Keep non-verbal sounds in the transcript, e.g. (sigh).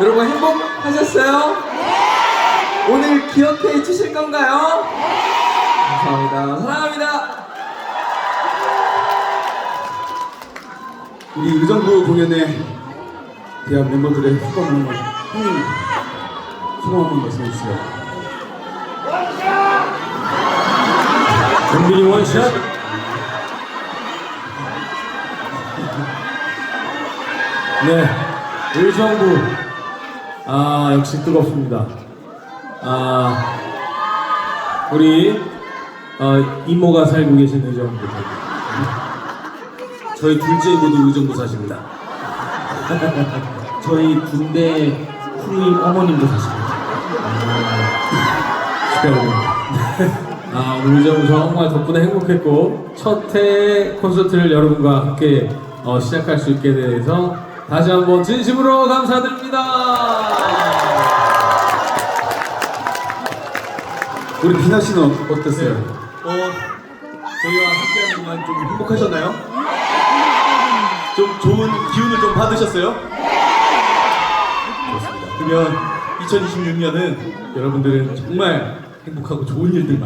여러분 행복하셨어요? 네! 오늘 기억해 주실 건가요? 네! 감사합니다. 사랑합니다. 우리 의정부 공연에 대한 멤버들의 소감 한 번 형님 소감 한번 말씀해 주세요. 정빈이 원샷. (laughs) 네, 의정부. 아, 역시 뜨겁습니다. 아, 우리 어, 이모가 살고 계신 의정부. 저희 둘째 모두 의정부 사십니다. (laughs) 저희 군대 후임 어머님도 사십니다. 축하드립니다. 아, 오늘 의정부 정말 덕분에 행복했고 첫 해 콘서트를 여러분과 함께 어, 시작할 수 있게 돼서 다시 한번 진심으로 감사드립니다. 우리 비나 씨는 어- 어땠어요? 어, 저희와 함께하는 동안 좀 행복하셨나요? 좀 좋은 기운을 좀 받으셨어요? 좋습니다. 그러면 2026년은 여러분들은 정말 행복하고 좋은 일들만